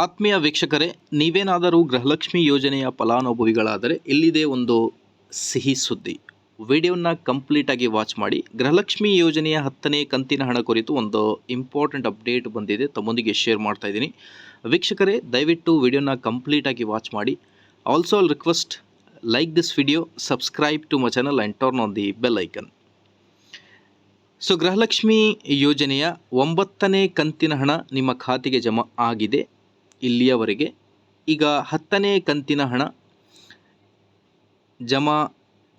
ಆತ್ಮೀಯ ವೀಕ್ಷಕರೇ, ನೀವೇನಾದರೂ ಗೃಹಲಕ್ಷ್ಮಿ ಯೋಜನೆಯ ಫಲಾನುಭವಿಗಳಾದರೆ ಇಲ್ಲಿದೆ ಒಂದು ಸಿಹಿ ಸುದ್ದಿ. ವಿಡಿಯೋನ ಕಂಪ್ಲೀಟಾಗಿ ವಾಚ್ ಮಾಡಿ. ಗೃಹಲಕ್ಷ್ಮಿ ಯೋಜನೆಯ ಹತ್ತನೇ ಕಂತಿನ ಹಣ ಕುರಿತು ಒಂದು ಇಂಪಾರ್ಟೆಂಟ್ ಅಪ್ಡೇಟ್ ಬಂದಿದೆ, ತಮ್ಮೊಂದಿಗೆ ಶೇರ್ ಮಾಡ್ತಾ ಇದ್ದೀನಿ. ವೀಕ್ಷಕರೇ, ದಯವಿಟ್ಟು ವಿಡಿಯೋನ ಕಂಪ್ಲೀಟಾಗಿ ವಾಚ್ ಮಾಡಿ. Also all request like this video subscribe to my channel and turn on the bell icon so Gruhalakshmi ಯೋಜನೆಯ ಒಂಬತ್ತನೇ ಕಂತಿನ ಹಣ ನಿಮ್ಮ ಖಾತೆಗೆ ಜಮಾ ಆಗಿದೆ. ಇಲ್ಲಿಯವರೆಗೆ. ಈಗ ಹತ್ತನೇ ಕಂತಿನ ಹಣ ಜಮಾ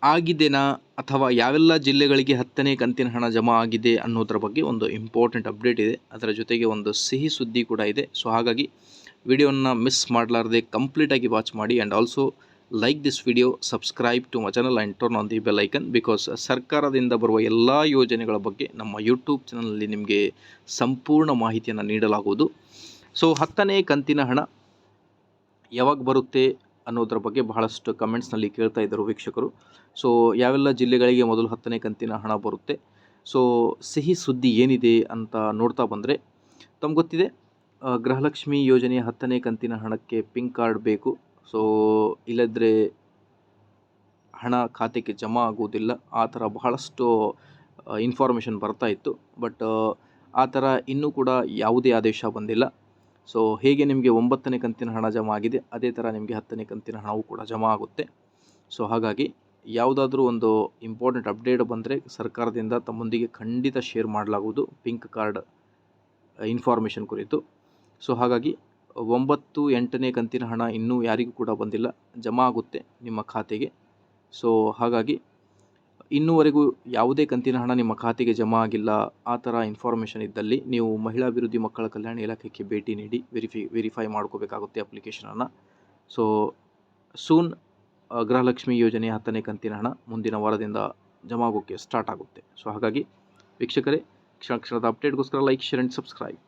ಆಗಿದೆನಾ ಅಥವಾ ಯಾವೆಲ್ಲ ಜಿಲ್ಲೆಗಳಿಗೆ ಹತ್ತನೇ ಕಂತಿನ ಹಣ ಜಮಾ ಆಗಿದೆ ಅನ್ನೋದ್ರ ಬಗ್ಗೆ ಒಂದು ಇಂಪಾರ್ಟೆಂಟ್ ಅಪ್ಡೇಟ್ ಇದೆ. ಅದರ ಜೊತೆಗೆ ಒಂದು ಸಿಹಿ ಸುದ್ದಿ ಕೂಡ ಇದೆ. ಸೊ ಹಾಗಾಗಿ ವಿಡಿಯೋನ ಮಿಸ್ ಮಾಡಲಾರ್ದೆ ಕಂಪ್ಲೀಟಾಗಿ ವಾಚ್ ಮಾಡಿ and also like this video subscribe to my channel and turn on the bell icon because ಸರ್ಕಾರದಿಂದ ಬರುವ ಎಲ್ಲ ಯೋಜನೆಗಳ ಬಗ್ಗೆ ನಮ್ಮ ಯೂಟ್ಯೂಬ್ ಚಾನಲಲ್ಲಿ ನಿಮಗೆ ಸಂಪೂರ್ಣ ಮಾಹಿತಿಯನ್ನು ನೀಡಲಾಗುವುದು. ಸೊ ಹತ್ತನೇ ಕಂತಿನ ಹಣ ಯಾವಾಗ ಬರುತ್ತೆ ಅನ್ನೋದ್ರ ಬಗ್ಗೆ ಬಹಳಷ್ಟು ಕಮೆಂಟ್ಸ್ನಲ್ಲಿ ಕೇಳ್ತಾ ಇದ್ದರು ವೀಕ್ಷಕರು. ಸೊ ಯಾವೆಲ್ಲ ಜಿಲ್ಲೆಗಳಿಗೆ ಮೊದಲು ಹತ್ತನೇ ಕಂತಿನ ಹಣ ಬರುತ್ತೆ? ಸೊ ಸಿಹಿ ಸುದ್ದಿ ಏನಿದೆ ಅಂತ ನೋಡ್ತಾ ಬಂದರೆ, ತಮ್ಗೆ ಗೊತ್ತಿದೆ ಗೃಹಲಕ್ಷ್ಮಿ ಯೋಜನೆಯ ಹತ್ತನೇ ಕಂತಿನ ಹಣಕ್ಕೆ ಪಿಂಕ್ ಕಾರ್ಡ್ ಬೇಕು. ಸೊ ಇಲ್ಲದ್ರೆ ಹಣ ಖಾತೆಗೆ ಜಮಾ ಆಗುವುದಿಲ್ಲ. ಆ ಥರ ಬಹಳಷ್ಟು ಇನ್ಫಾರ್ಮೇಷನ್ ಬರ್ತಾ ಇತ್ತು. ಬಟ್ ಆ ಥರ ಇನ್ನೂ ಕೂಡ ಯಾವುದೇ ಆದೇಶ ಬಂದಿಲ್ಲ. ಸೊ ಹೇಗೆ ನಿಮಗೆ ಒಂಬತ್ತನೇ ಕಂತಿನ ಹಣ ಜಮಾ ಆಗಿದೆ ಅದೇ ಥರ ನಿಮಗೆ ಹತ್ತನೇ ಕಂತಿನ ಹಣವೂ ಕೂಡ ಜಮಾ ಆಗುತ್ತೆ. ಸೊ ಹಾಗಾಗಿ ಯಾವುದಾದ್ರೂ ಒಂದು ಇಂಪಾರ್ಟೆಂಟ್ ಅಪ್ಡೇಟ್ ಬಂದರೆ ಸರ್ಕಾರದಿಂದ ತಮ್ಮೊಂದಿಗೆ ಖಂಡಿತ ಶೇರ್ ಮಾಡಲಾಗುವುದು ಪಿಂಕ್ ಕಾರ್ಡ್ ಇನ್ಫಾರ್ಮೇಷನ್ ಕುರಿತು. ಸೊ ಹಾಗಾಗಿ ಒಂಬತ್ತು, ಎಂಟನೇ ಕಂತಿನ ಹಣ ಇನ್ನೂ ಯಾರಿಗೂ ಕೂಡ ಬಂದಿಲ್ಲ, ಜಮಾ ಆಗುತ್ತೆ ನಿಮ್ಮ ಖಾತೆಗೆ. ಸೊ ಹಾಗಾಗಿ ಇನ್ನೂವರೆಗೂ ಯಾವುದೇ ಕಂತಿನ ಹಣ ನಿಮ್ಮ ಖಾತೆಗೆ ಜಮಾ ಆಗಿಲ್ಲ. ಆ ಥರ ಇನ್ಫಾರ್ಮೇಷನ್ ಇದ್ದಲ್ಲಿ ನೀವು ಮಹಿಳಾ ಅಭಿವೃದ್ಧಿ ಮಕ್ಕಳ ಕಲ್ಯಾಣ ಇಲಾಖೆಗೆ ಭೇಟಿ ನೀಡಿ ವೆರಿಫೈ ವೆರಿಫೈ ಮಾಡ್ಕೋಬೇಕಾಗುತ್ತೆ ಅಪ್ಲಿಕೇಶನನ್ನು ಸೊ ಸೂನ್ ಗೃಹಲಕ್ಷ್ಮಿ ಯೋಜನೆಯ ಹತ್ತನೇ ಕಂತಿನ ಹಣ ಮುಂದಿನ ವಾರದಿಂದ ಜಮಾ ಆಗೋಕ್ಕೆ ಸ್ಟಾರ್ಟ್ ಆಗುತ್ತೆ. ಸೊ ಹಾಗಾಗಿ, ವೀಕ್ಷಕರೇ, ಕ್ಷಣ, ಕ್ಷಣದ ಅಪ್ಡೇಟ್ಗೋಸ್ಕರ ಲೈಕ್ ಶೇರ್ ಆ್ಯಂಡ್ ಸಬ್ಸ್ಕ್ರೈಬ್